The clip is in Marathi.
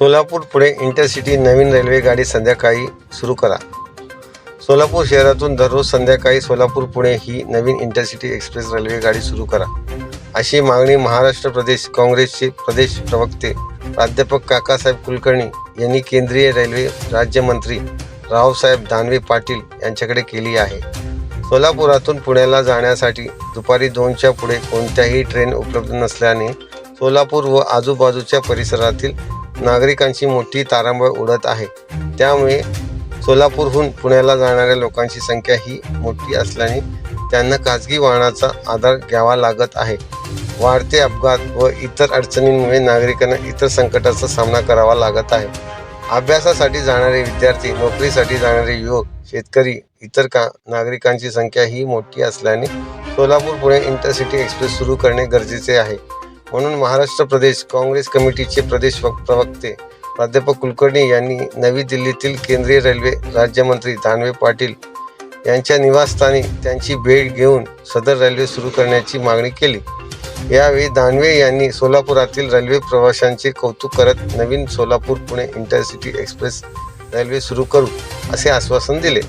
सोलापूर पुणे इंटरसिटी नवीन रेल्वे गाडी संध्याकाळी सुरू करा. सोलापूर शहरातून दररोज संध्याकाळी सोलापूर पुणे ही नवीन इंटरसिटी एक्सप्रेस रेल्वे गाडी सुरू करा. अशी मागणी महाराष्ट्र प्रदेश काँग्रेसचे प्रदेश प्रवक्ते प्राध्यापक काकासाहेब कुलकर्णी यांनी केंद्रीय रेल्वे राज्यमंत्री रावसाहेब दानवे पाटील यांच्याकडे केली आहे. सोलापुरातून पुण्याला जाण्यासाठी दुपारी दोनच्या पुढे कोणत्याही ट्रेन उपलब्ध नसल्याने सोलापूर व आजूबाजूच्या परिसरातील नागरिकांची मोठी तारांबळ उडत आहे. त्यामुळे सोलापूरहून पुण्याला जाणाऱ्या लोकांची संख्या ही मोठी असल्याने त्यांना खाजगी वाहनाचा आधार घ्यावा लागत आहे. वाढते अपघात व इतर अडचणींमुळे नागरिकांना इतर संकटाचा सामना करावा लागत आहे. अभ्यासासाठी जाणारे विद्यार्थी नोकरीसाठी जाणारे युवक शेतकरी इतर का नागरिकांची संख्या ही मोठी असल्याने सोलापूर पुणे इंटरसिटी एक्सप्रेस सुरू करणे गरजेचे आहे. म्हणून महाराष्ट्र प्रदेश काँग्रेस कमिटीचे प्रदेश प्रवक्ते प्राध्यापक कुलकर्णी यांनी नवी दिल्लीतील केंद्रीय रेल्वे राज्यमंत्री दानवे पाटील यांच्या निवासस्थानी त्यांची भेट घेऊन सदर रेल्वे सुरू करण्याची मागणी केली. यावेळी दानवे यांनी सोलापुरातील रेल्वे प्रवाशांचे कौतुक करत नवीन Solapur Pune intercity express railway सुरू करू असे आश्वासन दिले.